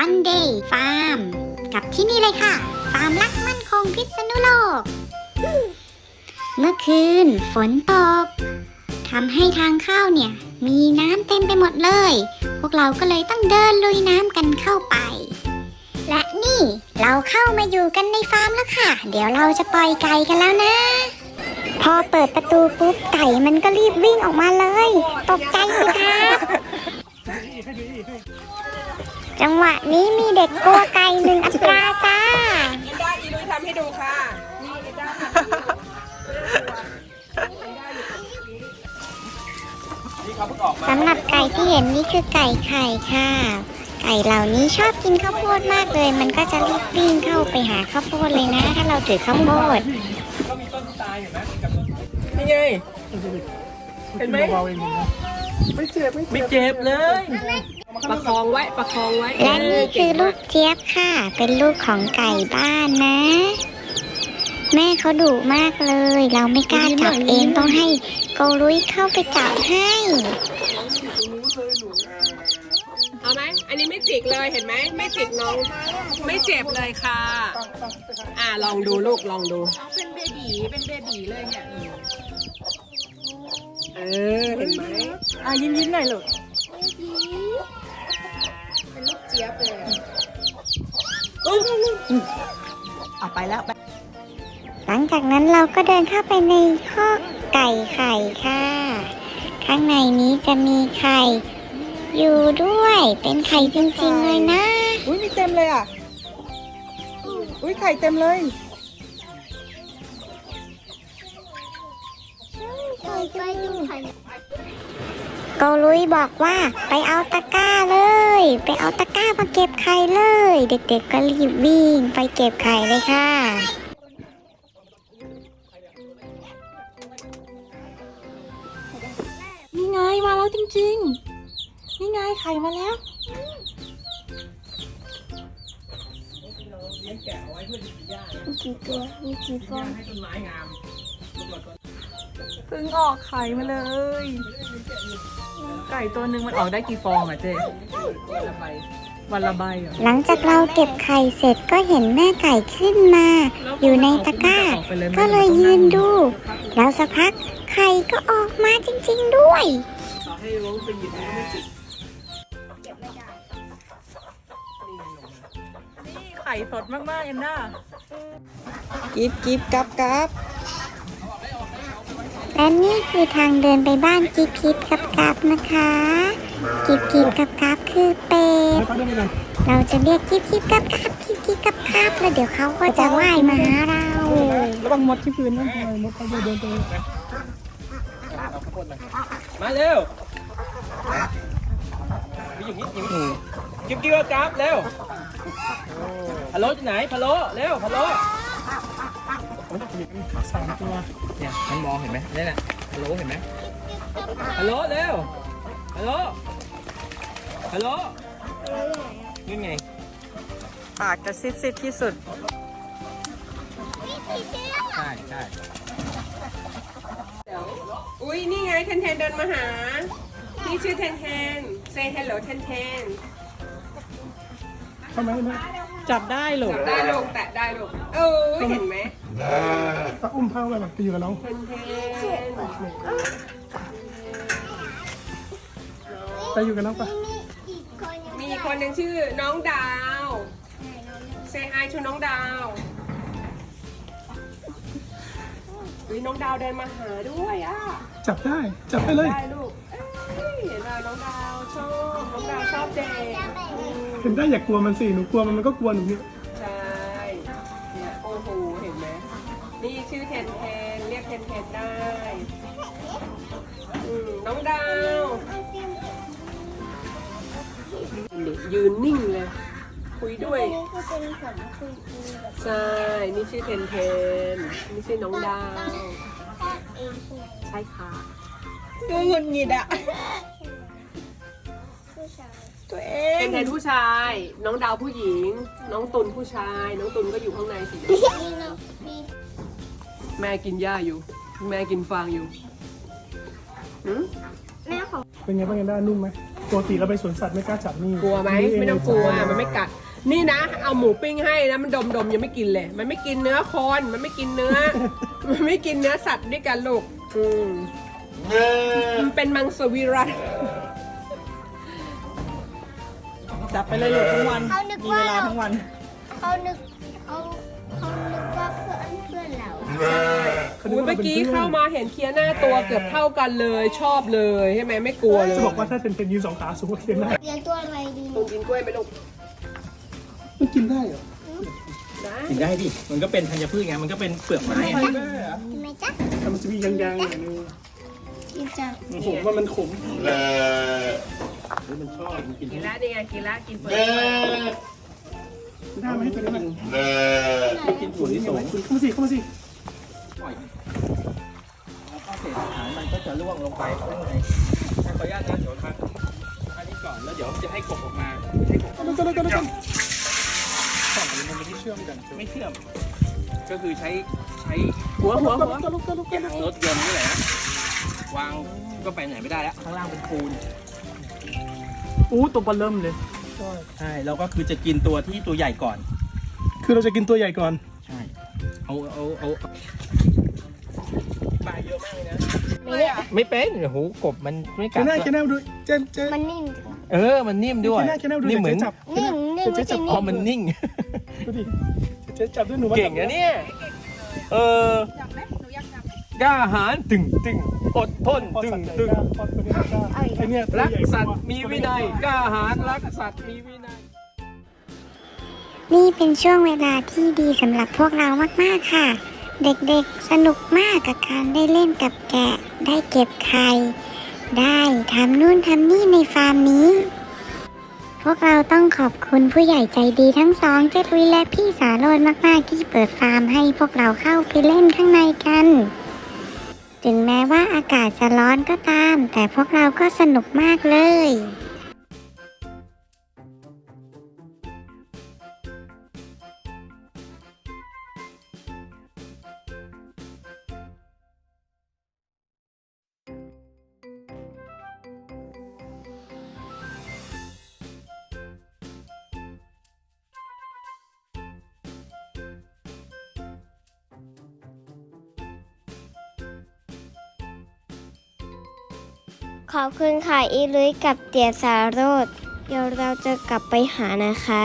One Day Farm กับที่นี่เลยค่ะ ฟาร์มรักมั่นคงพิษณุโลก เมื่อคืนฝนตกทำให้ทางเข้าเนี่ย มีน้ำเต็มไปหมดเลย พวกเราก็เลยต้องเดินลุยน้ำกันเข้าไป และนี่เราเข้ามาอยู่กันในฟาร์มแล้วค่ะ เดี๋ยวเราจะปล่อยไก่กันแล้วนะ พอเปิดประตูปุ๊บไก่มันก็รีบวิ่งออกมาเลย ตกใจสิครับ จังหวะนี้มีเด็กกลัวไก่หนึ่งอัตราจ้าเอ็นด้าอีลุยทำให้ดูค่ะนี่เอ็นด้าทำให้ดูสำหรับไก่ที่เห็นนี่คือไก่ไข่ค่ะ ไก่เหล่านี้ชอบกินข้าวโพดมากเลย มันก็จะรีบวิ่งเข้าไปหาข้าวโพดเลยนะ ถ้าเราถือข้าวโพดนี่ไงเห็นไหม ไม่เจ็บไม่เจ็บเลย ประคองไว้ประคองไว้และนี่คือลูกเจี๊ยบค่ะ เป็นลูกของไก่บ้านนะ แม่เขาดุมากเลย เราไม่กล้าจับเองต้องให้โกลุยเข้าไปจับให้ เอาไหมอันนี้ไม่จิกเลยเห็นไหมไม่จิกน้องไม่เจ็บเลยค่ะ อ่าลองดูลูกลองดูเป็นเบบีเป็นเบบีเลยเนี่ย เออเห็นไหมอะยิ้มยิ้มหน่อยลูกเอาไปแล้วไปหลังจากนั้นเราก็เดินเข้าไปในคอกไก่ไข่ค่ะ ข้างในนี้จะมีไข่อยู่ด้วยเป็นไข่จริงๆเลยนะ อุ้ยมีเต็มเลยอะ อุ้ยไข่เต็มเลย โกลุยบอกว่าไปเอาตะกร้าเลย ไปเอาตะกร้ามาเก็บไข่เลย เด็กๆก็รีบวิ่งไปเก็บไข่เลยค่ะนี่ไงมาแล้วจริงๆ นี่ไงไข่มาแล้ว เพิ่งออกไข่มาเลย ไก่ตัวหนึ่งมันออกได้กี่ฟองอะเจ๊วันละใบวันละใบเหรอหลังจากเราเก็บไข่เสร็จก็เห็นแม่ไก่ขึ้นมา อยู่ในตะกร้า ก็เลยยืนดู แล้วสักพักไข่ก็ออกมาจริง ๆด้วยต่อให้ล้วงไปหยิบมันก็ไม่จิกนี่ไข่สดมากๆเอ็นด้ากิบกิบกับกับ และนี่คือทางเดินไปบ้านกิบกิบกับกับนะคะ กิบกิบกับกับคือเป็ด เราจะเรียกกิบกิบกับกับกิบกิบกับกับแล้วเดี๋ยวเขาก็จะว่ายมาหาเราระวังมดที่พื้นนะมดเขาจะเดินไปมาเร็วมีอย่างนี้อย่างนี้กิ๊บกิ๊บกราฟเร็วพะโล้ที่ไหนพะโล้เร็วพะโล้ สามตัวเนี่ยมันมองเห็นไหมนี่แหละพะโล้เห็นไหมพะโล้เร็วพะโล้พะโล้นี่ไงปากจะซิดๆที่สุดใช่ใช่อุ้ยนี่ไงเทนเทนเดินมาหา นี่ชื่อเทนเทน say hello เทนเทนทำไมนะจับได้หรอจับได้ลูกแตะได้ลูกเออเห็นไหม ก็อุ้มเท้าไปแบบไปอยู่กับน้องเทนเทนไปอยู่กับน้องปะมีคนหนึ่งชื่อน้องดาว say hi ชูน้องดาวอุ้ยน้องดาวเดินมาหาด้วยอะ จับได้ จับไปเลย ได้ลูกเอ้ยเห็นไหมน้องดาวชอบ น้องดาวชอบเด็กอืมเห็นได้อย่ากลัวมันสิ หนูกลัวมันมันก็กลัวหนูเนี่ยใช่เนี่ย นี่ชื่อเทนเทนเรียกเทนเทนได้อืมน้องดาวยืนนิ่งเลย คุยด้วยใช่ นี่ชื่อเทนเทนนี่ชื่อน้องดาวใช่ค่ะ ดูหงุดหงิดอะตัวเอเทงนเทนผู้ชาย น้องดาวผู้หญิง น้องตุนผู้ชาย น้องตุนก็อยู่ข้างในสี แม่กินหญ้าอยู่ แม่กินฟางอยู่หืมเป็นไงบ้างกันได้นุ่มไหมปกติเราไปสวนสัตว์ไม่กล้าจับนี่กลัวไหมนี่เไม่ต้องกลัวมันไม่กัด นี่นะ เอาหมูปิ้งให้นะมันดมดมๆยังไม่กินเลย มันไม่กินเนื้อคน มันไม่กินเนื้อ มันไม่กินเนื้อสัตว์ด้วยกันลูกอืมมันเป็นมังสวิรัตจับไปเลยลูกทั้งวัน เขานึกมีว่าเวลาทั้งวัน เขานึก อุ๊ยว่เมื่อกี้ป็นพื่นเข้ามาเห็นเคียหน้าตัวเกือบเท่ากันเลยชอบเลยใช่ไหมไม่กลัวเลยจะบอกว่าถ้าเป็นเพนยืนสองขาสูงกว่าเคนได้เลี้ยงตัวอะไรดีลุงกินกล้วยไหมลูกมันกินได้เหรอได้กินได้ดิ มันก็เป็นธัญพืชไง มันก็เป็นเปลือกไม้อะทำไมจ๊ะแต่มันจะมียางๆอย่างนึงกินจังผมว่ามันขมมันชอบมันกินกินแล้วนี่ไงกินแล้วกินเปลือกได้ไหมตัวนี้มันกินถั่วลิสงเข้ามาสิเข้ามาสิ จะร่วงลงไปข้างในถ้าขออนุญาตนะเดี๋ยวทานอันนี้ก่อนแล้วเดี๋ยวจะให้กบออกมาให้กบกันกันกันกันสองอันนี้มันไม่ได้เชื่อมกันไม่เชื่อม ก็คือใช้ใช้หัวหัวหัวกันกันกันกันยางรถยนต์นี่แหละนะวางก็ไปไหนไม่ได้แล้วข้างล่างเป็นปูนอู้ตัวปลาเริ่มเลยใช่แล้วก็คือจะกินตัวที่ตัวใหญ่ก่อน คือเราจะกินตัวใหญ่ก่อน ใช่ เอาเอาเอา ปลาเยอะมากเลยนะไม่เป็นโอ้โหกบมันไม่แคกัดนแน่แคด้วยนแน่ดูเจนเจนมันนิ่มเออมันนิ่มด้วยแคน่แคน่ดูนิ่มเหมือนจับนิ่มนิ่มไม่ใช่อ๋อนิ่มมันนิ่ง ดูดิเจนจับด้วยหนูเก่งนะเนี่ยเออกล้าหาญตึงตึงอดทนพอตึสังตว์ใหญ่ตึงกล้าพอตัวนี้กล้าไอเนี่ยรักสัตว์มีวินัยกล้าหาญรักสัตว์มีวินัย นี่เป็นช่วงเวลาที่ดีสำหรับพวกเรามาก ๆ ค่ะ เด็กๆ สนุกมากกับการได้เล่นกับแกะ ได้เก็บไข่ ได้ทำนู่นทำนี่ในฟาร์มนี้ พวกเราต้องขอบคุณผู้ใหญ่ใจดีทั้งสองเจตุยและพี่สาโรจน์มากๆที่เปิดฟาร์มให้พวกเราเข้าไปเล่นข้างในกัน ถึงแม้ว่าอากาศจะร้อนก็ตาม แต่พวกเราก็สนุกมากเลย ขอบคุณค่ะอีลุยกับเตียสารโรดเดี๋ยวเราจะกลับไปหานะคะ